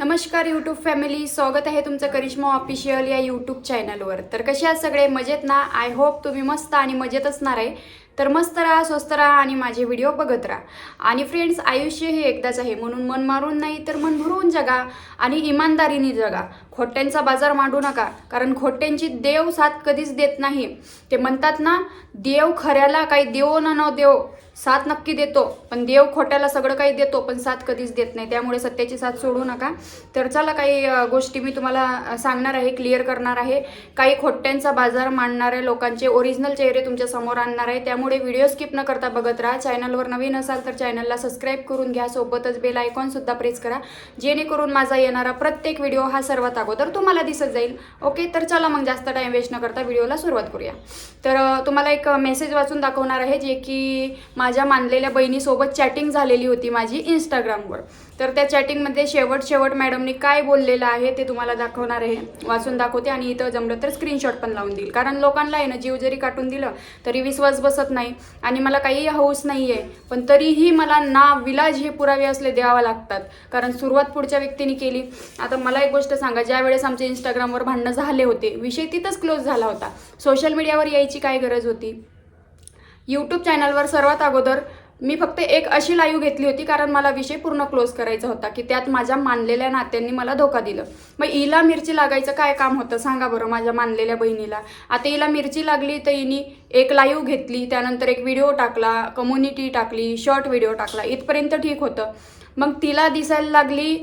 नमस्कार YouTube family स्वागत आहे तुमचं करिश्मा ऑफिशियल या यूट्यूब चॅनलवर तर कसे आहात सगळे? मजेत ना? आय होप तुम्ही मस्त आणि मजेत असणार आहे. तर मस्त राहा स्वस्त राहा आणि माझे व्हिडिओ बघत राहा. आणि फ्रेंड्स आयुष्य हे एकदाच आहे. म्हणून मन मारून नाही तर मन भरून जगा आणि इमानदारीने जगा. खोट्यांचा बाजार मांडू नका कारण खोट्यांची देव साथ कधीच देत नाही. ते म्हणतात ना देव खऱ्याला काही देव न न देव. साथ नक्की देतो. पण देव खोट्याला सगळं काही देतो पण साथ कधीच देत नाही. त्यामुळे सत्याची साथ सोडू नका. तर चला काही गोष्टी मी तुम्हाला सांगणार आहे क्लिअर करणार आहे. काही खोट्यांचा बाजार मांडणाऱ्या लोकांचे ओरिजिनल चेहरे तुमच्यासमोर आणणार आहे. त्यामुळे व्हिडिओ स्किप न करता बघत राहा. चॅनलवर नवीन असाल तर चॅनलला सबस्क्राईब करून घ्या. सोबतच बेल आयकॉनसुद्धा प्रेस करा. जेणेकरून माझा येणारा प्रत्येक व्हिडिओ हा सर्वात अगोदर तुम्हाला दिसत जाईल. ओके तर चला मग जास्त टाईम वेस्ट न करता व्हिडिओला सुरुवात करूया. तर तुम्हाला एक मेसेज वाचून दाखवणार आहे जे की माझ्या मानलेल्या बहिणीसोबत चॅटिंग झालेली होती माझी इंस्टाग्रामवर तर त्या चॅटिंगमध्ये शेवट शेवट मॅडमनी काय बोललेलं आहे ते तुम्हाला दाखवणार आहे. वाचून दाखवते आणि इथं जमलं तर स्क्रीनशॉट पण लावून देईल. कारण लोकांना आहे ना जीव जरी काटून दिलं तरी विश्वास बसत नाही. आणि मला काही हौस नाही आहे पण तरीही मला ना विलाज हे पुरावे असले द्यावा लागतात. कारण सुरुवात पुढच्या व्यक्तीने केली. आता मला एक गोष्ट सांगा ज्या वेळेस आमचे इंस्टाग्रामवर भांडणं झाले होते विषय तिथंच क्लोज झाला होता. सोशल मीडियावर यायची काय गरज होती? यूट्यूब चॅनलवर सर्वात अगोदर मी फक्त एक अशी लाईव्ह घेतली होती कारण मला विषय पूर्ण क्लोज करायचा होता की त्यात माझ्या मानलेल्या नात्यांनी मला धोका दिलं. मग इला मिरची लागायचं काय काम होतं सांगा बरं माझ्या मानलेल्या बहिणीला. आता हिला मिरची लागली तर हिनी एक लाईव्ह घेतली त्यानंतर एक व्हिडिओ टाकला कम्युनिटी टाकली शॉर्ट व्हिडिओ टाकला इथपर्यंत ठीक होतं. मग तिला दिसायला लागली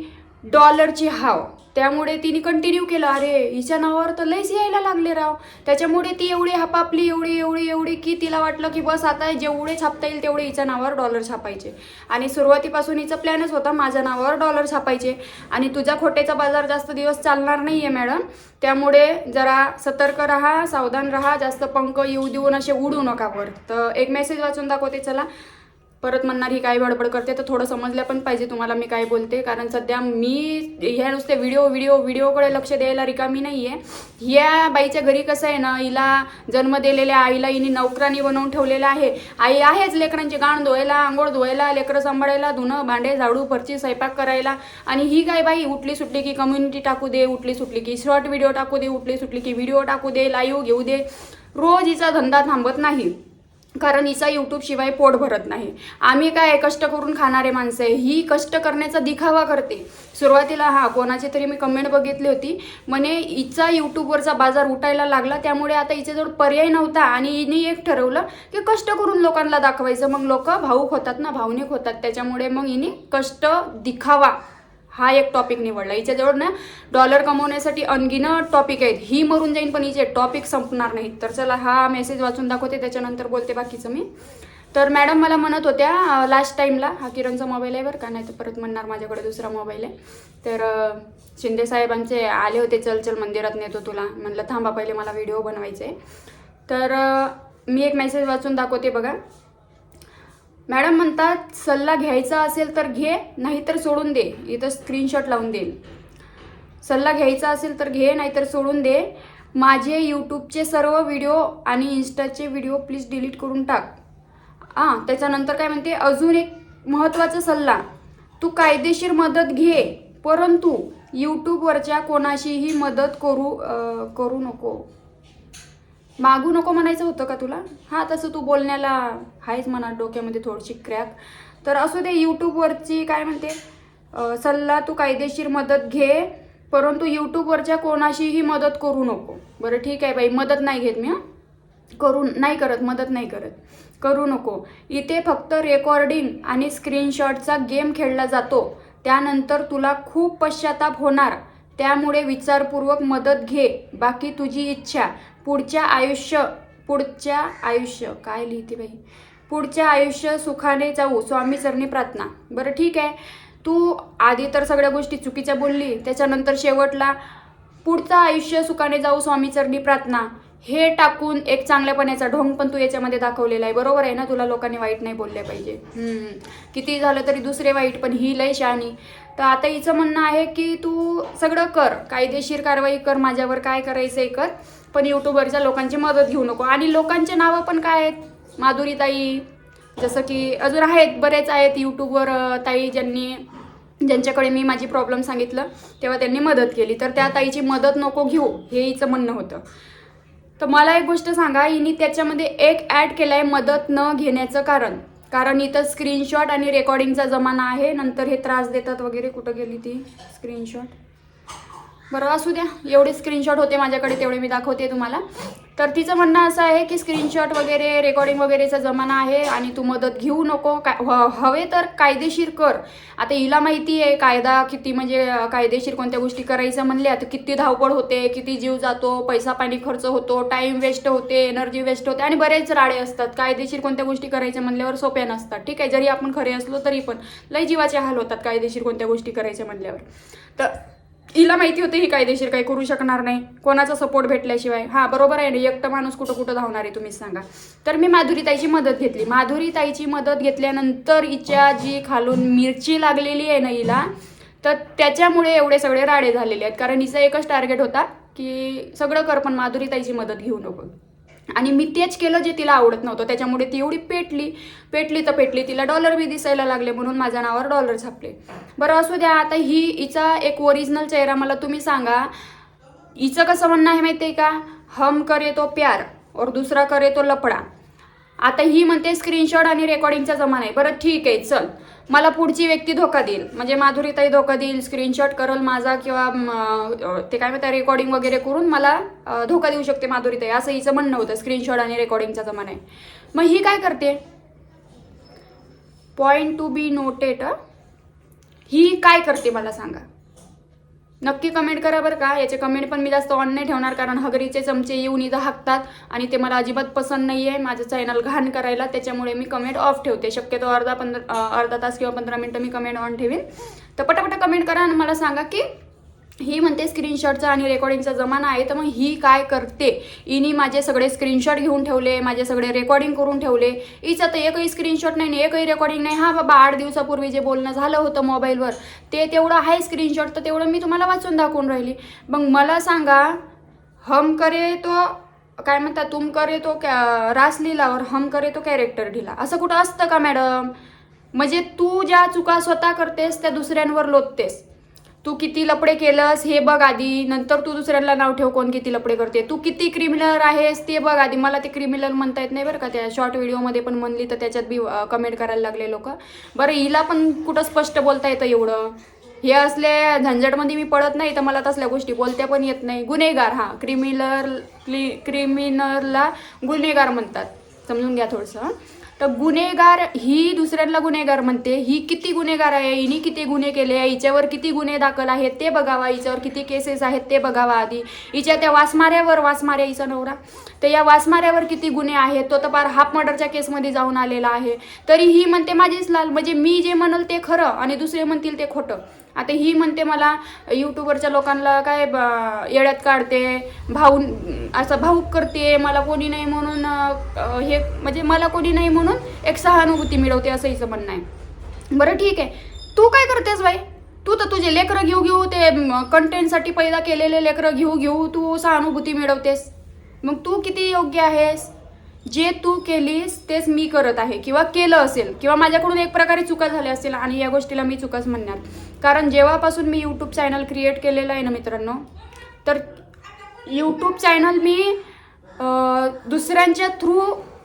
डॉलरची हाव. त्यामुळे तिने कंटिन्यू केलं. अरे हिच्या नावावर तर लईच यायला लागले राव. त्याच्यामुळे ती एवढी हपापली एवढी एवढी एवढी की तिला वाटलं की बस आता जेवढे छापता येईल तेवढे हिच्या नावावर डॉलर छापायचे. आणि सुरुवातीपासून हिचा प्लॅनच होता माझ्या नावावर डॉलर छापायचे. आणि तुझ्या खोट्याचा बाजार जास्त दिवस चालणार नाही आहे मॅडम त्यामुळे जरा सतर्क राहा सावधान राहा जास्त पंख येऊ देऊन असे उडू नका वर. तर एक मेसेज वाचून दाखवते चला. परत म्हणणार ही काय बडबड करते तर थोडं समजलं पण पाहिजे तुम्हाला मी काय बोलते. कारण सध्या मी ह्या नुसते व्हिडिओ व्हिडिओ व्हिडिओकडे लक्ष द्यायला रिकामी नाही आहे या बाईच्या घरी कसं आहे ना हिला जन्म दिलेल्या आईला हिने नौकरानी बनवून ठेवलेलं आहे. आई आहेच लेकरांची गाण धुवायला आंघोळ धुवायला लेकरं सांभाळायला धुणं भांडे झाडू फरची स्वयंपाक करायला. आणि ही काय बाई उठली सुटली की कम्युनिटी टाकू दे उठली सुटली की शॉर्ट व्हिडिओ टाकू दे उठली सुटली की व्हिडिओ टाकू दे लाईव्ह घेऊ दे. रोज हिचा धंदा थांबत नाही. कारण हिचा यूट्यूब शिवाय पोट भरत नाही. आम्ही काय कष्ट करून खाणारे माणसं आहे? ही कष्ट करण्याचा दिखावा करते. सुरुवातीला हा कोणाची तरी मी कमेंट बघितली होती. म्हणे हिचा यूट्यूबवरचा बाजार उठायला लागला. त्यामुळे आता हिच्याजवळ पर्याय नव्हता आणि हिने एक ठरवलं की कष्ट करून लोकांना दाखवायचं. मग लोक भाऊक होतात ना भावनिक होतात. त्याच्यामुळे मग हिने कष्ट दिखावा. हा एक टॉपिक निवडला. हिच्याजवळ ना डॉलर कमवण्यासाठी अनगिनत टॉपिक आहेत. ही मरून जाईन पण हिचे टॉपिक संपणार नाहीत. तर चला हा मेसेज वाचून दाखवते त्याच्यानंतर बोलते बाकीचं मी. तर मॅडम मला म्हणत होत्या लास्ट टाईमला हा किरणचा मोबाईल आहे बरं का नाही तर परत म्हणणार माझ्याकडे दुसरा मोबाईल आहे. तर शिंदे साहेबांचे आले होते चल चल मंदिरात नेतो तुला. म्हणलं थांबा पहिले मला व्हिडिओ बनवायचे आहे तर मी एक मेसेज वाचून दाखवते बघा. मॅडम म्हणतात सल्ला घ्यायचा असेल तर घे नाहीतर सोडून दे. इथं स्क्रीनशॉट लावून देईल. सल्ला घ्यायचा असेल तर घे नाहीतर सोडून दे. माझे यूट्यूबचे सर्व व्हिडिओ आणि इन्स्टाचे व्हिडिओ प्लीज डिलीट करून टाक. हां त्याच्यानंतर काय म्हणते अजून एक महत्त्वाचा सल्ला. तू कायदेशीर मदत घे परंतु यूट्यूबवरच्या कोणाशीही मदत करू करू नको. मागू नको म्हणायचं होतं का तुला? हां तसं तू बोलण्याला आहेच म्हणा डोक्यामध्ये थोडीशी क्रॅक. तर असू दे यूट्यूबवरची काय म्हणते सल्ला तू कायदेशीर मदत घे परंतु यूट्यूबवरच्या कोणाशीही मदत करू नको. बरं ठीक आहे बाई मदत नाही घेत मी हां. करू नाही करत मदत नाही करत. करू नको. इथे फक्त रेकॉर्डिंग आणि स्क्रीनशॉटचा गेम खेळला जातो. त्यानंतर तुला खूप पश्चाताप होणार. त्यामुळे विचारपूर्वक मदत घे. बाकी तुझी इच्छा. पुढच्या आयुष्य पुढच्या आयुष्य काय लिहिते बाई? पुढच्या आयुष्य सुखाने जाऊ स्वामी चरणी प्रार्थना. बरं ठीक आहे. तू आधी तर सगळ्या गोष्टी चुकीच्या बोलली त्याच्यानंतर शेवटला पुढचं आयुष्य सुखाने जाऊ स्वामी चरणी प्रार्थना हे टाकून एक चांगल्यापणाचा ढोंग पण तू याच्यामध्ये दाखवलेला आहे. बरोबर आहे ना? तुला लोकांनी वाईट नाही बोलले पाहिजे. किती झालं तरी दुसरे वाईट पण ही लय शहाणी. तर आता हिचं म्हणणं आहे की तू सगळं कर कायदेशीर कारवाई कर माझ्यावर काय करायचं आहे कर. पण यूट्यूबवरच्या लोकांची मदत घेऊ नको. आणि लोकांचे नावं पण काय आहेत? माधुरी ताई जसं की अजून आहेत बरेच आहेत यूट्यूबवर ताई ज्यांनी ज्यांच्याकडे मी माझी प्रॉब्लेम सांगितलं तेव्हा त्यांनी मदत केली. तर त्या ताईची मदत नको घेऊ हे हिचं म्हणणं होतं. तर मला एक गोष्ट सांगा हिने त्याच्यामध्ये एक ॲड केलं आहे मदत न घेण्याचं कारण. कारण इथं स्क्रीनशॉट आणि रेकॉर्डिंगचा जमाना आहे नंतर हे त्रास देतात वगैरे कुठं गेली ती? स्क्रीनशॉट बरं असू द्या. एवढे स्क्रीनशॉट होते माझ्याकडे तेवढे मी दाखवते तुम्हाला. तर तिचं म्हणणं असं आहे की स्क्रीनशॉट वगैरे रेकॉर्डिंग वगैरेचा जमाना आहे आणि तू मदत घेऊ नको. काय ह- हवे तर कायदेशीर कर. आता हिला माहिती आहे कायदा किती म्हणजे कायदेशीर कोणत्या गोष्टी करायचं म्हणल्या तर किती धावपळ होते किती जीव जातो पैसा पाणी खर्च होतो टाईम वेस्ट होते एनर्जी वेस्ट होते आणि बरेच राडे असतात. कायदेशीर कोणत्या गोष्टी करायच्या म्हणल्यावर सोप्या नसतात. ठीक आहे जरी आपण खरे असलो तरी पण लय जीवाचे हाल होतात कायदेशीर कोणत्या गोष्टी करायच्या म्हणल्यावर. तर हिला माहिती होते ही कायदेशीर काही करू शकणार नाही. कोणाचा सपोर्ट भेटल्याशिवाय. हा बरोबर आहे ना. एकटं माणूस कुठं कुठं धावणार आहे तुम्हीच सांगा. तर मी माधुरी ताईची मदत घेतली. माधुरी ताईची मदत घेतल्यानंतर हिच्या जी खालून मिरची लागलेली आहे ना हिला तर त्याच्यामुळे एवढे सगळे राडे झालेले आहेत. कारण हिचा एकच टार्गेट होता की सगळं कर पण माधुरी ताईची मदत घेऊ नको. आणि मी तेच केलं जे तिला आवडत नव्हतं. त्याच्यामुळे ती एवढी पेटली. पेटली तर पेटली. तिला डॉलर बी दिसायला लागले म्हणून माझ्या नावावर डॉलर छापले. बरं असू द्या. आता ही हिचा एक ओरिजिनल चेहरा मला तुम्ही सांगा. हिचं कसं म्हणणं आहे माहिती आहे का? हम करे तो प्यार. और दुसरा करे तो लपडा आता ही म्हणते स्क्रीनशॉट आणि रेकॉर्डिंगचा जमाना आहे. बरं ठीक आहे चल. मला पुढची व्यक्ती धोका देईल. म्हणजे माधुरीताई धोका देईल स्क्रीनशॉट करल माझा किंवा ते काय म्हणतात रेकॉर्डिंग वगैरे करून मला धोका देऊ शकते माधुरीताई. असं हिचं म्हणणं होतं स्क्रीनशॉट आणि रेकॉर्डिंगचा जमाना आहे. मग ही काय करते? पॉईंट टू बी नोटेड ही काय करते मला सांगा. नक्की कमेंट करा बरं का. याचे कमेंट पण मी जास्त ऑन नाही ठेवणार कारण हगरीचे चमचे येऊन इथं हाकतात आणि ते मला अजिबात पसंत नाही आहे माझं चॅनल घाण करायला त्याच्यामुळे मी कमेंट ऑफ ठेवते. शक्यतो अर्धा पंधरा अर्धा तास किंवा पंधरा मिनटं मी कमेंट ऑन ठेवीन. तर पटापटा कमेंट करा आणि मला सांगा की ही म्हणते स्क्रीनशॉटचा आणि रेकॉर्डिंगचा जमाना आहे तर मग ही काय करते? हिनी माझे सगळे स्क्रीनशॉट घेऊन ठेवले माझे सगळे रेकॉर्डिंग करून ठेवले. हिचं तर एकही स्क्रीनशॉट नाही एकही रेकॉर्डिंग नाही. हा बाबा आठ दिवसापूर्वी जे बोलणं झालं होतं मोबाईलवर ते तेवढं आहे स्क्रीनशॉट तर तेवढं मी तुम्हाला वाचून दाखवून राहिली. मग मला सांगा हम करे तो काय म्हणता तुम करे तो कॅ रास लिहिलावर हम करे तो कॅरेक्टर ढिला. असं कुठं असतं का मॅडम म्हणजे तू ज्या चुका स्वतः करतेस त्या दुसऱ्यांवर लोटतेस तू किती लपडे केलंस हे बघ आधी. नंतर तू दुसऱ्यांना नाव ठेव कोण किती लपडे करते. तू किती क्रिमिनल आहेस ते बघ आधी. मला ते क्रिमिनल म्हणता येत नाही बरं का. त्या शॉर्ट व्हिडिओमध्ये पण म्हणली तर त्याच्यात बी कमेंट करायला लागले लोक. बरं हिला पण कुठं स्पष्ट बोलता येतं एवढं? हे असले झंझटमध्ये मी पडत नाही तर मला तसल्या गोष्टी बोलत्या पण येत नाही. गुन्हेगार हा. क्रिमिनल क्लि क्रिमिनलला गुन्हेगार म्हणतात. समजून घ्या थोडंसं तर गुन्हेगार ही दुसऱ्यांना गुन्हेगार म्हणते. ही किती गुन्हेगार आहे? हिने किती गुन्हे केले आहे? हिच्यावर किती गुन्हे दाखल आहेत? ते बघावा. हिच्यावर किती केसेस आहेत ते बघावा आधी. हिच्या त्या वासमाऱ्यावर वासमाऱ्या हिचा नवरा. तर या वासमाऱ्यावर किती गुन्हे आहेत? तो तर पार हाफ मर्डरच्या केसमध्ये जाऊन आलेला आहे. तरी ही म्हणते माझीच लाल. म्हणजे मी जे म्हणल ते खरं आणि दुसरे म्हणतील ते खोटं. आता ही म्हणते मला यूट्यूबरच्या लोकांना काय ब- येड्यात काढते भाऊ असं भाऊक करते मला कोणी नाही म्हणून हे म्हणजे मला कोणी नाही म्हणून एक सहानुभूती मिळवते असं हिचं म्हणणं आहे. बरं ठीक आहे. तू काय करतेस बाई? तू तर तुझे लेकरं घेऊ घेऊ ते कंटेंटसाठी पैदा केलेले लेकरं घेऊ घेऊ तू सहानुभूती मिळवतेस. मग तू किती योग्य आहेस? जे तू केलीस तेच मी करत आहे. किंवा केलं असेल किंवा माझ्याकडून एक प्रकारे चुका झाल्या असेल आणि या गोष्टीला मी चुकाच म्हणणार. कारण जेव्हापासून मी यूट्यूब चॅनल क्रिएट केलेलं आहे ना मित्रांनो तर यूट्यूब चॅनल मी दुसऱ्यांच्या थ्रू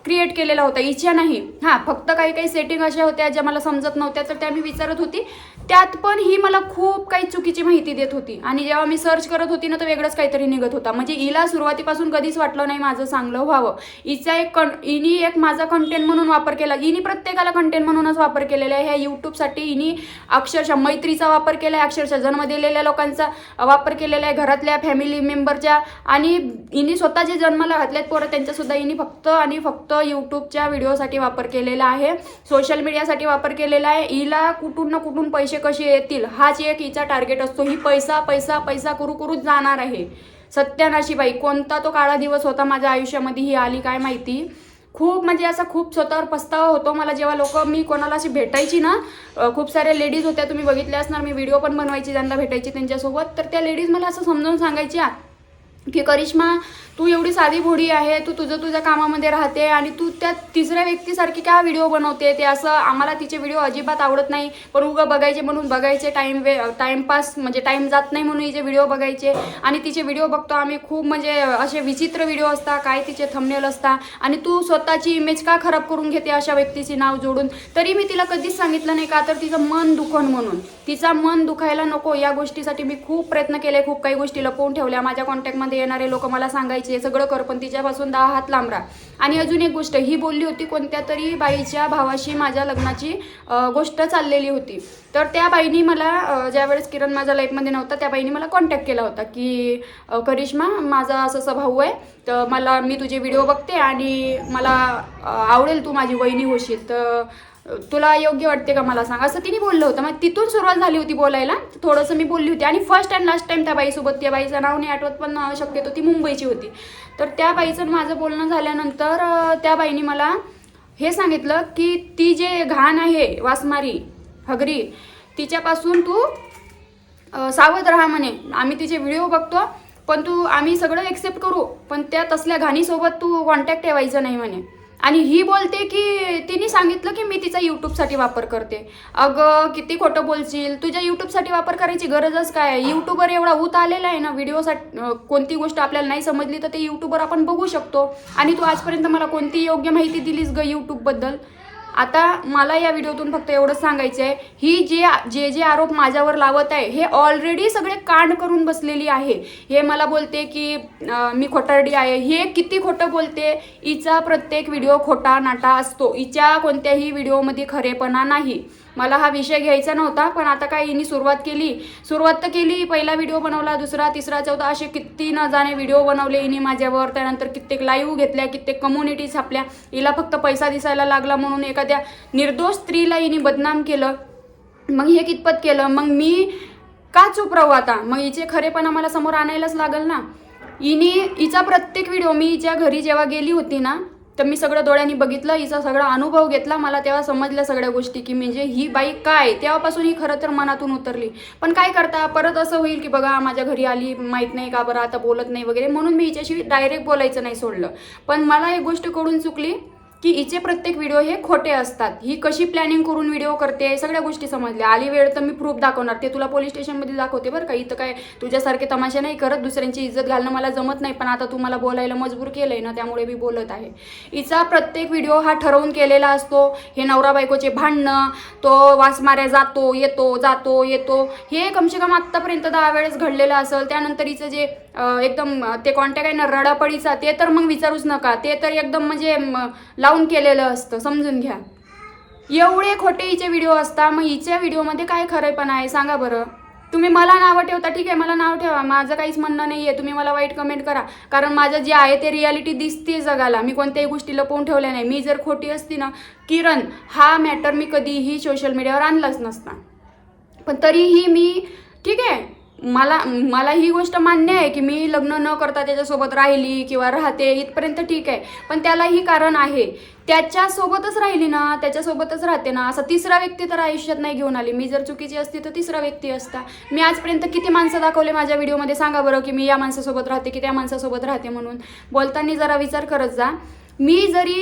क्रिएट केलेला होता. इच्छा नाही. हां फक्त काही काही सेटिंग अशा होत्या ज्या मला समजत नव्हत्या तर त्या मी विचारत होती. त्यात पण ही मला खूप काही चुकीची माहिती देत होती. आणि जेव्हा मी सर्च करत होती ना तर वेगळंच काहीतरी निघत होता. म्हणजे हिला सुरुवातीपासून कधीच वाटलं नाही माझं चांगलं व्हावं. हिचा एक कं हिनी एक माझा कंटेंट म्हणून वापर केला. हिनी प्रत्येकाला कंटेंट म्हणूनच वापर केलेला आहे. ह्या यूट्यूबसाठी हिनी अक्षरशः मैत्रीचा वापर केला आहे अक्षरशः जन्म दिलेल्या लोकांचा वापर केलेला आहे घरातल्या फॅमिली मेंबरच्या आणि हिनी स्वतः जे जन्माला घातलेत पोरं त्यांच्यासुद्धा हिनी फक्त आणि फक्त यूट्यूबच्या व्हिडिओसाठी वापर केलेला आहे. सोशल मीडियासाठी वापर केलेला आहे. हिला कुठून ना कुठून पैसे कसे येतील? हाच एक हिचा टार्गेट असतो ही पैसा पैसा पैसा करू करूच जाणार आहे. सत्यानाशी बाई कोणता तो काळा दिवस होता माझ्या आयुष्यामध्ये? ही आली काय माहिती? खूप म्हणजे असा खूप स्वतःवर पस्तावा होतो मला. जेव्हा लोक मी कोणाला अशी भेटायची ना खूप साऱ्या लेडीज होत्या तुम्ही बघितल्या असणार मी व्हिडिओ पण बनवायची ज्यांना भेटायची त्यांच्यासोबत. तर त्या लेडीज मला असं समजावून सांगायच्या की करिश्मा तू एवढी साधी भोडी आहे तू तुझं तुझ्या कामामध्ये राहते आणि तू त्या तिसऱ्या व्यक्तीसारखी का व्हिडिओ बनवते? ते असं आम्हाला तिचे व्हिडिओ अजिबात आवडत नाही. पण उगं बघायचे म्हणून बघायचे टाईम वे टाईमपास म्हणजे टाईम जात नाही म्हणून हिचे व्हिडिओ बघायचे. आणि तिचे व्हिडिओ बघतो आम्ही खूप म्हणजे असे विचित्र व्हिडिओ असतात काय तिचे थंबनेल असतात. आणि तू स्वतःची इमेज का खराब करून घेते अशा व्यक्तीचे नाव जोडून? तरी मी तिला कधीच सांगितलं नाही का? तर तिचं मन दुखण म्हणून. तिचा मन दुखायला नको या गोष्टीसाठी मी खूप प्रयत्न केले खूप काही गोष्टी लपवून ठेवल्या. माझ्या कॉन्टॅक्टमध्ये येणारे लोक मला सांगायचे सगळं कर पण तिच्यापासून दहा हात लांब राहा आणि अजून एक गोष्ट ही बोलली होती कोणत्या तरी बाईच्या भावाशी माझ्या लग्नाची गोष्ट चाललेली होती. तर त्या बाईनी मला ज्यावेळेस किरण माझ्या लाईफमध्ये नव्हता त्या बाईनी मला कॉन्टॅक्ट केला होता की करिश्मा माझा असं असं भाऊ आहे तर मला मी तुझे व्हिडिओ बघते आणि मला आवडेल तू माझी वहिनी होशील. तर तुला योग्य वाटते का मला सांग? असं तिने बोललं होतं. मग तिथून सुरुवात झाली होती बोलायला. थोडंसं मी बोलली होती. आणि फर्स्ट अँड लास्ट टाइम त्या बाईसोबत त्या बाईचं नाव नाही आठवत पण शक्यतो ती मुंबईची होती. तर त्या बाईचं माझं बोलणं झाल्यानंतर त्या बाईने मला हे सांगितलं की ती जे घाण आहे वासमारी हगरी तिच्यापासून तू सावध राहा म्हणे. आम्ही तिचे व्हिडिओ बघतो पण तू आम्ही सगळं एक्सेप्ट करू पण त्या तसल्या घाणीसोबत तू कॉन्टॅक्ट ठेवायचं नाही म्हणे. आणि ही बोलते की तिने सांगितलं की मी तिचा यूट्यूबसाठी वापर करते. अगं किती खोटं बोलशील? तुझ्या यूट्यूबसाठी वापर करायची गरजच काय आहे? यूट्यूबर एवढा होत आलेला आहे ना व्हिडिओसाठी कोणती गोष्ट आपल्याला नाही समजली तर ते यूट्यूबर आपण बघू शकतो. आणि तू आजपर्यंत मला कोणती योग्य माहिती दिलीस ग यूट्यूबबद्दल आता मला या व्हिडिओतून फक्त एवढंच सांगायचं आहे ही जे जे जे आरोप माझ्यावर लावत आहे हे ऑलरेडी सगळे कांड करून बसलेली आहे. हे मला बोलते की मी खोटारडी आहे हे किती खोटं बोलते हिचा प्रत्येक व्हिडिओ खोटा नाटा असतो हिच्या कोणत्याही व्हिडिओमध्ये खरेपणा नाही. मला हा विषय घ्यायचा नव्हता पण आता काय हिने सुरुवात केली. सुरुवात तर केली पहिला व्हिडिओ बनवला दुसरा तिसरा चौथा असे किती न जाणे व्हिडिओ बनवले हिने माझ्यावर. त्यानंतर कित्येक लाईव्ह घेतल्या कित्येक कम्युनिटी छापल्या. हिला फक्त पैसा दिसायला लागला म्हणून एखाद्या निर्दोष स्त्रीला हिने बदनाम केलं. मग हे कितपत केलं? मग मी का चूप राहू आता? मग हिचे खरेपणा मला समोर आणायलाच लागेल ना. हिने हिचा प्रत्येक व्हिडिओ मी हिच्या घरी जेव्हा गेली होती ना तर मी सगळं डोळ्यांनी बघितलं हिचा सगळा अनुभव घेतला मला तेव्हा समजल्या सगळ्या गोष्टी की म्हणजे ही बाई काय? तेव्हापासून ही खरं तर मनातून उतरली. पण काय करता परत असं होईल की बघा माझ्या घरी आली माहीत नाही का बरं आता बोलत नाही वगैरे म्हणून मी हिच्याशी डायरेक्ट बोलायचं नाही सोडलं. पण मला एक गोष्ट कळून चुकली की हिचे प्रत्येक व्हिडिओ हे खोटे असतात. ही कशी प्लॅनिंग करून व्हिडिओ करते सगळ्या गोष्टी समजल्या. आली वेळ तर मी प्रूफ दाखवणार. ते तुला पोलीस स्टेशनमध्ये दाखवते बरं का. इथं काय तुझ्यासारखे तमाशे नाही करत. दुसऱ्यांची इज्जत घालणं मला जमत नाही. पण आता तू मला बोलायला मजबूर केलंय ना त्यामुळे मी बोलत आहे. हिचा प्रत्येक व्हिडिओ हा ठरवून केलेला असतो. हे नवरा बायकोचे भांडणं तो वासमाऱ्या जातो येतो जातो येतो. हे कमसे कम आत्तापर्यंत दहा वेळेस घडलेलं असेल. त्यानंतर हिचं जे एकदम ते कॉन्टॅक्ट आहे ना रडापडीचा ते तर मग विचारूच नका. ते तर एकदम म्हणजे लाव लावून केलेलं असतं समजून घ्या. एवढे खोटे हिचे व्हिडिओ असतात मग हिच्या व्हिडिओमध्ये काय खरेपणा आहे? सांगा बरं. तुम्ही मला नावं ठेवता ठीक आहे मला नाव ठेवा. माझं काहीच म्हणणं नाही आहे तुम्ही मला वाईट कमेंट करा. कारण माझं जे आहे ते रियालिटी दिसते जगाला. मी कोणत्याही गोष्टी लपवून ठेवल्या नाही. मी जर खोटी असती ना किरण हा मॅटर मी कधीही सोशल मीडियावर आणलाच नसता. पण तरीही मी ठीक आहे मला मला ही गोष्ट मान्य आहे की मी लग्न न करता त्याच्यासोबत राहिली किंवा राहते इथपर्यंत ठीक आहे. पण त्यालाही कारण आहे. त्याच्यासोबतच राहिली ना त्याच्यासोबतच राहते ना असा तिसरा व्यक्ती तर आयुष्यात नाही घेऊन आली. मी जर चुकीची असती तर तिसरा व्यक्ती असता. मी आजपर्यंत किती माणसं दाखवले माझ्या व्हिडिओमध्ये? सांगा बरं की मी या माणसासोबत राहते की त्या माणसासोबत राहते म्हणून. बोलताना जरा विचार करत जा. मी जरी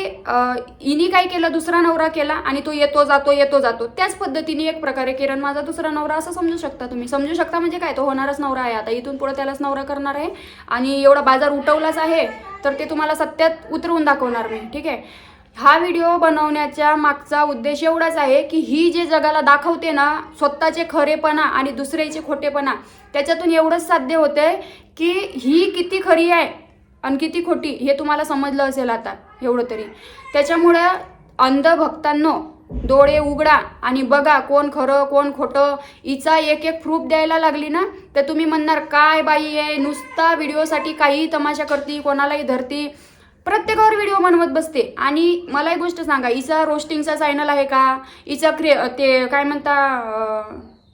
इनी काय केलं दुसरा नवरा केला आणि तो येतो जातो येतो जातो त्याच पद्धतीने एक प्रकारे किरण माझा दुसरा नवरा असं समजू शकता तुम्ही. समजू शकता म्हणजे काय? तो होणारच नवरा आहे. आता इथून पुढे त्यालाच नवरा करणार आहे. आणि एवढा बाजार उठवलाच आहे तर ते तुम्हाला सत्यात उतरवून दाखवणार मी ठीक आहे? हा व्हिडिओ बनवण्याच्या मागचा उद्देश एवढाच आहे की ही जे जगाला दाखवते ना स्वतःचे खरेपणा आणि दुसऱ्याचे खोटेपणा त्याच्यातून एवढंच साध्य होतंय की ही किती खरी आहे. आणि किती खोटी हे तुम्हाला समजलं असेल आता एवढं तरी. त्याच्यामुळं अंधभक्तांनो डोळे उघडा आणि बघा कोण खरं कोण खोटं. हिचा एक एक प्रूफ द्यायला लागली ना तर तुम्ही म्हणणार काय बाई आहे नुसता व्हिडिओसाठी काही तमाशा करती कोणालाही धरती. प्रत्येकावर व्हिडिओ बनवत बसते. आणि मला एक गोष्ट सांगा हिचा रोस्टिंगचा चॅनल आहे का? हिचा क्रे ते काय म्हणता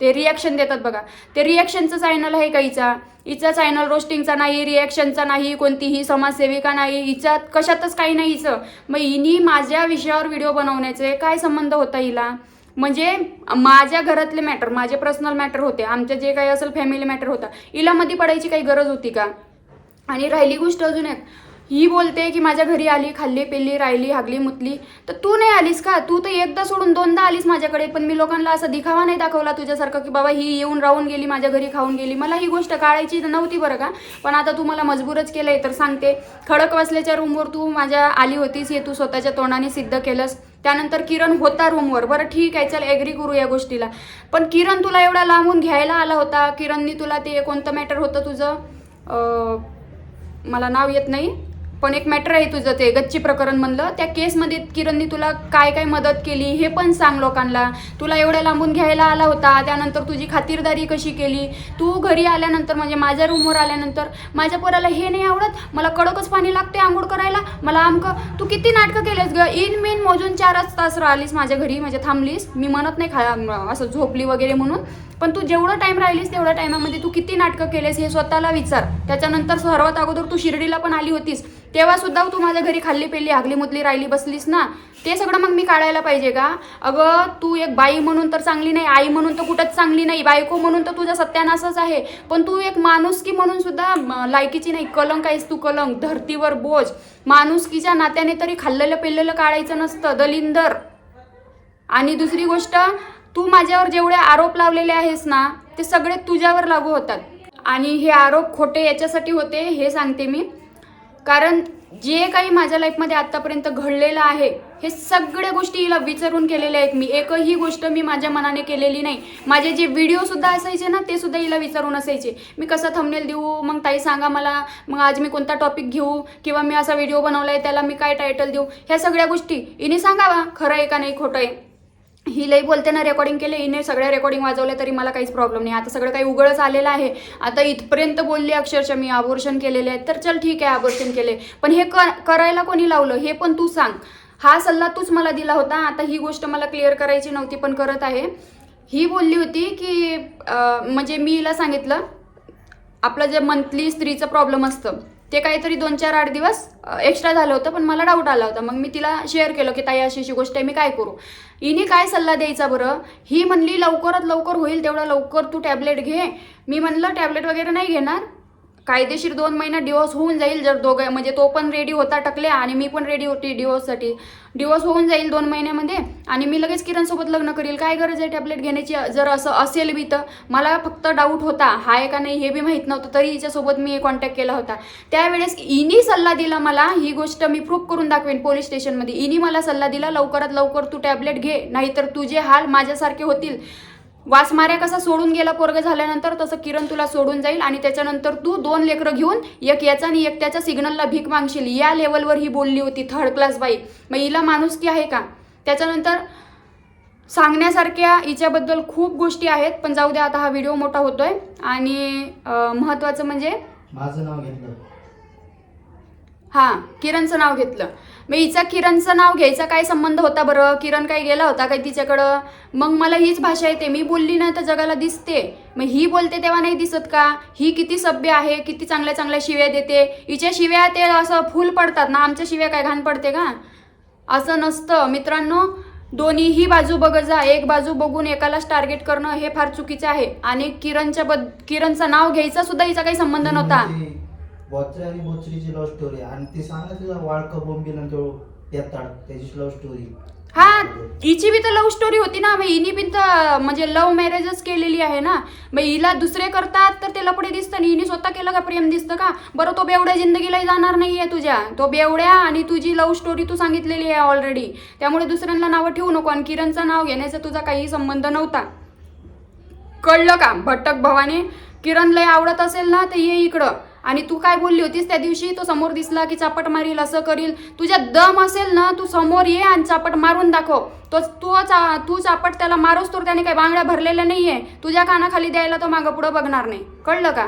ते रिॲक्शन देतात बघा. ते रिॲक्शनचं चॅनल आहे का हिचा? हिचा चॅनल रोस्टिंगचा नाही रिॲक्शनचा नाही कोणतीही समाजसेविका नाही. हिच्यात कशातच काही नाही हिचं. मग हिनी माझ्या विषयावर व्हिडिओ बनवण्याचे काय संबंध होता हिला? म्हणजे माझ्या घरातले मॅटर माझे पर्सनल मॅटर होते. आमचे जे काही असेल फॅमिली मॅटर होता. हिला मध्ये पडायची काही गरज होती का? आणि राहिली गोष्ट अजून एक. ही बोलते की माझ्या घरी आली खाल्ली पिल्ली राहिली हागली मुतली. तर तू नाही आलीस का? तू तर एकदा सोडून दोनदा आलीस माझ्याकडे पण मी लोकांना असं दिखावा नाही दाखवला तुझ्यासारखं की बाबा ही येऊन राहून गेली माझ्या घरी खाऊन गेली. मला ही गोष्ट काढायची नव्हती बरं का? पण आता तू मला मजबूरच केलंय तर सांगते. खडक वसल्याच्या रूमवर तू माझ्या आली होतीस हे तू स्वतःच्या तोंडाने सिद्ध केलंस. त्यानंतर किरण होता रूमवर. बरं ठीक आहे चल एग्री करू या गोष्टीला. पण किरण तुला एवढा लांबून घ्यायला आला होता? किरणनी तुला ते कोणतं मॅटर होतं तुझं? मला नाव येत नाही. पण एक मॅटर आहे तुझं ते गच्ची प्रकरण म्हणलं. त्या केसमध्ये किरणनी तुला काय काय मदत केली हे पण सांग लोकांना. तुला एवढ्या लांबून घ्यायला आला होता त्यानंतर तुझी खातिरदारी कशी केली? तू घरी आल्यानंतर म्हणजे माझ्या रूमवर आल्यानंतर माझ्या पोराला हे नाही आवडत? मला कडकच पाणी लागते आंघोळ करायला. मला आमकं तू किती नाटकं केलेस ग? इन मेन मोजून चारच तास राहिलीस माझ्या घरी म्हणजे थांबलीस. मी म्हणत नाही खा असं झोपली वगैरे म्हणून. पण तू जेवढं टाइम राहिलीस तेवढ्या टायमामध्ये तू किती नाटकं केलेस हे स्वतःला विचार. त्याच्यानंतर सर्वात अगोदर तू शिर्डीला पण आली होतीस. तेव्हा सुद्धा तू माझ्या घरी खाल्ली पेली हागली मुतली राहिली बसलीस ना. ते सगळं मग मी काढायला पाहिजे का? अगं तू एक बाई म्हणून तर चांगली नाही आई म्हणून तर कुठंच चांगली नाही बायको म्हणून तर तुझा सत्यानाशच आहे. पण तू एक माणुसकी म्हणून सुद्धा लायकीची नाही. कलंक आहेस तू कलंक धरतीवर बोज. माणुसकीच्या नात्याने तरी खाल्लेलं पेल्लेलं काढायचं नसतं दलिंदर. आणि दुसरी गोष्ट तू माझ्यावर जेवढे आरोप लावलेले आहेस ना ते सगळे तुझ्यावर लागू होतात. आणि हे आरोप खोटे याच्यासाठी होते हे सांगते मी. कारण जे काही माझ्या लाईफमध्ये आत्तापर्यंत घडलेलं आहे हे सगळ्या गोष्टी हिला विचारून केलेल्या आहेत मी. एकही गोष्ट मी माझ्या मनाने केलेली नाही. माझे जे व्हिडिओसुद्धा असायचे ना ते सुद्धा हिला विचारून असायचे. मी कसा थंबनेल देऊ? मग ताई सांगा मला मग आज मी कोणता टॉपिक घेऊ? किंवा मी असा व्हिडिओ बनवला आहे त्याला मी काय टायटल देऊ? ह्या सगळ्या गोष्टी हिने सांगावा खरं आहे का नाही खोटं आहे. ही लई बोलते ना रेकॉर्डिंग केले हिने सगळ्या रेकॉर्डिंग वाजवल्या तरी मला काहीच प्रॉब्लेम नाही. आता सगळं काही उघडच आलेलं आहे. आता इथपर्यंत बोलली अक्षरशः मी आबोर्शन केलेले आहेत. तर चल ठीक आहे आबोर्शन केले. पण हे कर करायला कोणी लावलं? हे पण तू सांग. हा सल्ला तूच मला दिला होता. आता ही गोष्ट मला क्लिअर करायची नव्हती पण करत आहे. ही बोलली होती की म्हणजे मी हिला सांगितलं आपलं जे मंथली स्त्रीचं प्रॉब्लेम असतं ते काहीतरी दोन चार आठ दिवस एक्स्ट्रा झालं होतं पण मला डाऊट आला होता. मग मी तिला शेअर केलं की ताई अशी अशी गोष्ट आहे मी काय करू? हिने काय सल्ला द्यायचा बरं? ही म्हणली लवकरात लवकर होईल तेवढं लवकर तू टॅबलेट घे. मी म्हणलं टॅबलेट वगैरे नाही घेणार कायदेशीर दोन महिना डिवोर्स होऊन जाईल जर दोघं म्हणजे तो पण रेडी होता टकल्या आणि मी पण रेडी होती डिवोर्ससाठी डिवोर्स होऊन जाईल दोन महिन्यामध्ये आणि मी लगेच किरणसोबत लग्न करील. काय गरज आहे टॅबलेट घेण्याची? जर असं असेल बी तर. मला फक्त डाऊट होता. हाय का नाही हे बी माहीत नव्हतं. तरी हिच्यासोबत मी कॉन्टॅक्ट केला होता. त्यावेळेस इनी सल्ला दिला मला. ही गोष्ट मी प्रूफ करून दाखवेन पोलीस स्टेशनमध्ये इनी मला सल्ला दिला लवकरात लवकर तू टॅबलेट घे नाहीतर तुझे हाल माझ्यासारखे होतील. वासमाऱ्या कसा सोडून गेला पोरग झाल्यानंतर तसं किरण तुला सोडून जाईल आणि त्याच्यानंतर तू दोन लेकरं घेऊन एक याचा आणि एक त्याच्या सिग्नलला भीक मागशील. या लेवलवर ही बोलली होती थर्ड क्लास बाई. मग हिला माणुसकी आहे का? त्याच्यानंतर सांगण्यासारख्या हिच्याबद्दल खूप गोष्टी आहेत पण जाऊ द्या आता हा व्हिडिओ मोठा होतोय. आणि महत्त्वाचं म्हणजे माझं नाव घेतलं. हां किरणचं नाव घेतलं. मग हिचा किरणचं नाव घ्यायचा काय संबंध होता बरं? किरण काय गेला होता काय तिच्याकडं? मग मला हीच भाषा येते. मी बोलली ना तर जगाला दिसते. मग ही बोलते तेव्हा नाही दिसत का? ही किती सभ्य आहे किती चांगल्या चांगल्या शिव्या देते. हिच्या शिव्या ते असं फुल पडतात ना? आमच्या शिव्या काय घाण पडते का? असं नसतं. मित्रांनो दोन्हीही बाजू बघत जा. एक बाजू बघून एकालाच टार्गेट करणं हे फार चुकीचं आहे. आणि किरणच्या बद किरणचं नाव घ्यायचा सुद्धा हिचा काही संबंध नव्हता. बोचरे आणि बोचरीची लव्ह स्टोरी आणि ती सांगा तुझा वाळक बोंबील आणि तो त्याची लव्ह स्टोरी हा हिची बी तर लव्ह स्टोरी होती ना मग हिने बी तर म्हणजे लव्ह मॅरेजच केलेली आहे ना. मग हिला दुसरे करतात तर ते लपडे दिसतं आणि हिने स्वतः केलं का? प्रेम दिसतं का? बरं तो बेवड्या जिंदगीलाही जाणार नाहीये तुझ्या. तो बेवड्या आणि तुझी लव्ह स्टोरी तू सांगितलेली आहे ऑलरेडी त्यामुळे दुसऱ्यांना नावं ठेवू नको आणि किरणचं नाव घेण्याचा तुझा काही संबंध नव्हता. कळलं का? भटक भवाने. किरण लय आवडत असेल ना तर ये इकडं. आणि तू काय बोलली होतीस त्या दिवशी? तो समोर दिसला की चापट मारील असं करील. तुझ्या दम असेल ना तू समोर ये आणि चापट मारून दाखव. तो तू चा तू चापट त्याला मारोस तर त्याने काही बांगड्या भरलेल्या नाही आहे तुझ्या कानाखाली द्यायला तो मागं पुढं बघणार नाही. कळलं का?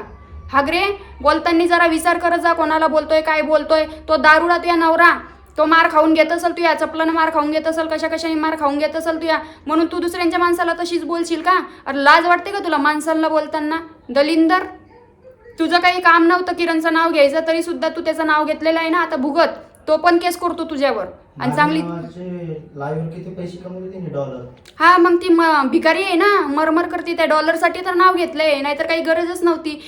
हागरे बोलताना जरा विचार करत जा कोणाला बोलतोय काय बोलतोय. तो दारुडा तुझ्या नवरा. तो मार खाऊन घेत असेल तू या चपलानं मार खाऊन घेत असेल कशा कशाने मार खाऊन घेत असेल तू या. म्हणून तू दुसऱ्यांच्या माणसाला तशीच बोलशील का? अरे लाज वाटते का तुला माणसांना बोलताना? दलिंदर? तुझं काही काम नव्हतं किरणचं नाव घ्यायचं तरी सुद्धा तू त्याचं नाव घेतलेलं आहे ना आता भुगत. तो पण केस करतो तुझ्यावर. आणि चांगली लाईव्ह किती पैसे कमवले तिने? डॉलर हा मग ती म भिकारी आहे ना मरमर करते त्या डॉलरसाठी तर नाव घेतलंय नाहीतर काही गरजच नव्हती.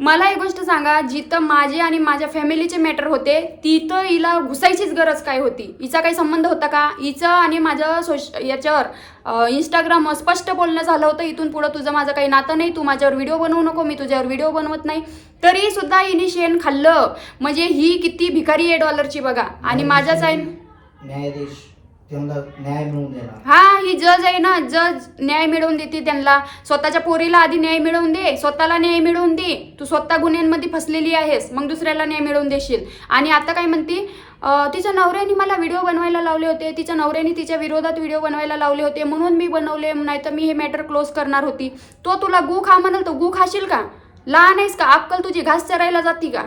मला एक गोष्ट सांगा जिथं माझे आणि माझ्या फॅमिलीचे मॅटर होते तिथं हिला घुसायचीच गरज काय होती? हिचा काही संबंध होता का? हिचं आणि माझं सोश याच्यावर इंस्टाग्राम स्पष्ट बोलणं झालं होतं इथून पुढं तुझं माझं काही नातं नाही तू माझ्यावर व्हिडिओ बनवू नको मी तुझ्यावर व्हिडिओ बनवत नाही. तरी सुद्धा हिने शेण खाल्लं. म्हणजे ही किती भिकारी आहे डॉलरची बघा. आणि माझ्याच आहे न्यायाधीश त्यांना न्याय मिळवून देणार. हा ही जज आहे ना जज न्याय मिळवून देते त्यांना. स्वतःच्या पोरीला आधी न्याय मिळवून दे स्वतःला न्याय मिळवून दे. तू स्वतः गुन्ह्यांमध्ये फसलेली आहेस मग दुसऱ्याला न्याय मिळवून देशील. आणि आता काय म्हणते अं, तिच्या नवऱ्याने मला व्हिडिओ बनवायला लावले होते तिच्या नवऱ्याने तिच्या विरोधात व्हिडिओ बनवायला लावले होते म्हणून मी बनवले नाही तर मी हे मॅटर क्लोज करणार होती. तो तुला गू खा म्हणाल तो गू खाशील का? लहान आहेस का? अक्कल तुझी घास चरायला जाती का?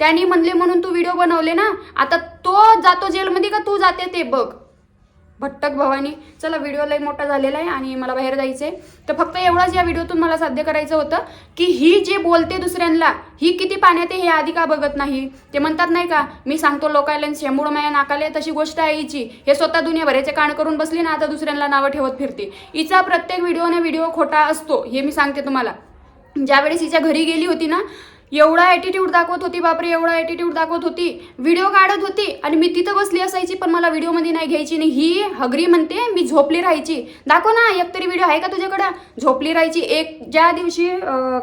त्यांनी म्हणले म्हणून तू व्हिडिओ बनवले ना? आता तो जातो जेलमध्ये का तू जाते ते बघ. भट्टक भवानी. चला व्हिडिओ लई मोठा झालेला आहे आणि मला बाहेर जायचं आहे तर फक्त एवढंच या व्हिडिओतून मला साध्य करायचं होतं की ही जे बोलते दुसऱ्यांना ही किती पाण्यात आहे हे आधी का बघत नाही? ते म्हणतात नाही का मी सांगतो लोकायला शेंबूड माया नाकाले तशी गोष्ट आहे हिची. हे स्वतः दुनियाभराचे कान करून बसली ना आता दुसऱ्यांना नावं ठेवत फिरते. हिचा प्रत्येक व्हिडिओने व्हिडिओ खोटा असतो हे मी सांगते तुम्हाला. ज्यावेळेस हिच्या घरी गेली होती ना एवढा ॲटिट्यूड दाखवत होती बापरे एवढा ॲटिट्यूड दाखवत होती. व्हिडिओ काढत होती आणि मी तिथं बसली असायची पण मला व्हिडिओमध्ये नाही घ्यायची नाही ही हगरी म्हणते मी झोपली राहायची. दाखव ना एक तरी व्हिडिओ आहे का तुझ्याकडं? झोपली राहायची. एक ज्या दिवशी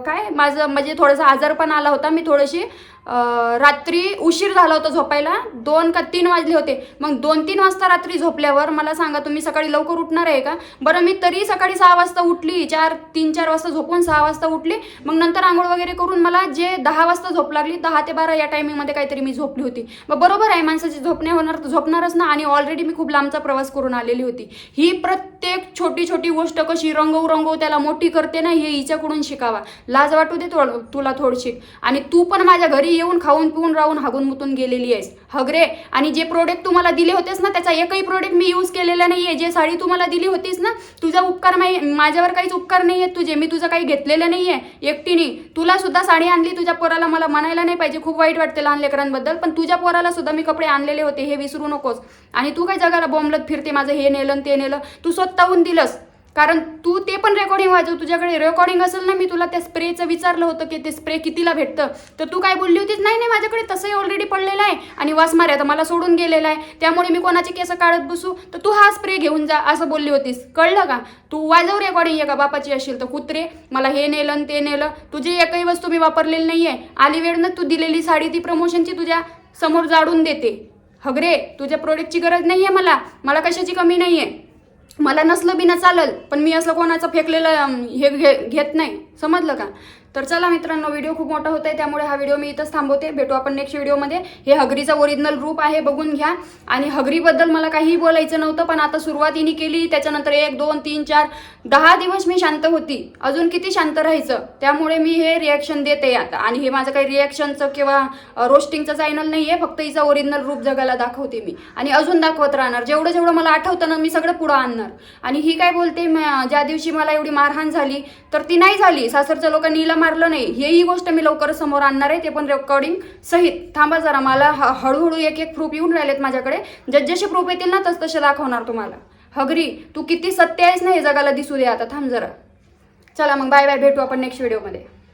काय माझं म्हणजे थोडासा आजारपण आला होता मी थोडीशी रात्री उशीर झाला होता झोपायला. दोन का तीन वाजले होते. मग दोन तीन वाजता रात्री झोपल्यावर मला सांगा तुम्ही सकाळी लवकर उठणार आहे का? बरं मी तरी सकाळी सहा वाजता उठली. चार तीन चार वाजता झोपून सहा वाजता उठली. मग नंतर आंघोळ वगैरे करून मला जे दहा वाजता झोप लागली दहा ते बारा या टायमिंगमध्ये काहीतरी मी झोपली होती. मग बरोबर आहे माणसाची झोप नाही होणार झोपणारच ना आणि ऑलरेडी मी खूप लांबचा प्रवास करून आलेली होती. ही प्रत्येक छोटी छोटी गोष्ट कशी रंगवू रंगवू त्याला मोठी करते ना हे हिच्याकडून शिकावा. लाज वाटू दे थोड तुला थोडीशी. आणि तू पण माझ्या घरी येऊन खाऊन पिऊन राहून हागून मुतून गेलेली आहेस. हगरे आणि जे प्रोडक्ट तुम्हाला दिले होतेस ना त्याचा एकही प्रोडक्ट मी यूज केलेला नाही आहे जे साडी तुम्हाला दिली होतीस ना तुझा उपकार नाही माझ्यावर काहीच उपकार नाही आहेत तुझे. मी तुझं काही घेतलेलं नाही आहे एकटीने. तुला सुद्धा साडी आणली तुझ्या पोराला मला म्हणायला नाही पाहिजे. खूप वाईट वाटते लहान लेकरांबद्दल पण तुझ्या पोराला सुद्धा मी कपडे आणलेले होते. हे विसरू नकोस. आणि तू काय जगाला बोंबलत फिरते? माझं हे नेलं आणि ते नेलं. तू स्वतःहून दिलंस. कारण तू ते पण रेकॉर्डिंग वाजव तुझ्याकडे रेकॉर्डिंग असेल ना मी तुला त्या स्प्रेचं विचारलं होतं की ते स्प्रे कितीला भेटतं. तर तू काय बोलली होतीस? नाही नाही माझ्याकडे तसंही ऑलरेडी पडलेलं आहे. आणि वास मारे तर मला सोडून गेलेला आहे. त्यामुळे मी कोणाचे केस काढत बसू? तर तू हा स्प्रे घेऊन जा असं बोलली होतीस. कळलं का? तू वाजव रेकॉर्डिंग एका का बापाची असेल तर कुत्रे मला हे नेलं आणि ते नेलं. तुझी एकही वस्तू मी वापरलेली नाही आहे आली वेळनं तू दिलेली साडी ती प्रमोशनची तुझ्या समोर जाडून देते. हगरे तुझ्या प्रोडक्टची गरज नाही आहे मला. मला कशाची कमी नाही आहे मला नसलं बी ना पण मी असं कोणाचं फेकलेलं हे घे घेत नाही. समजलं का? तर चला मित्रांनो व्हिडिओ खूप मोठा होत आहे त्यामुळे हा व्हिडिओ मी इथंच थांबवते. भेटू आपण नेक्स्ट व्हिडिओमध्ये हे हगरीचं ओरिजिनल रूप आहे बघून घ्या. आणि हगरीबद्दल मला काहीही बोलायचं नव्हतं पण आता सुरुवातीने केली. त्याच्यानंतर एक दोन तीन चार दहा दिवस मी शांत होती. अजून किती शांत राहायचं? त्यामुळे मी हे रिॲक्शन देते आता. आणि हे माझं काही रिॲक्शनचं किंवा रोस्टिंगचं चॅनल नाही आहे फक्त हिचा ओरिजिनल रूप जगाला दाखवते मी. आणि अजून दाखवत राहणार. जेवढं जेवढं मला आठवतं ना मी सगळं पुढं आणणार. आणि ही काय बोलते ज्या दिवशी मला एवढी मारहाण झाली तर ती नाही झाली. सासरच्या लोकांनी हिला मारलं नाही. हेही गोष्ट मी लवकर समोर आणणार आहे. ते पण रेकॉर्डिंग सहित. थांबा जरा मला हळूहळू एक एक प्रूफ येऊन राहिलेत माझ्याकडे. जसे प्रूफ येतील ना तस तसे दाखवणार तुम्हाला. हगरी तू किती सत्य आहेस ना हे जगाला दिसू दे आता. थांब जरा. चला मग बाय बाय भेटू आपण नेक्स्ट व्हिडिओमध्ये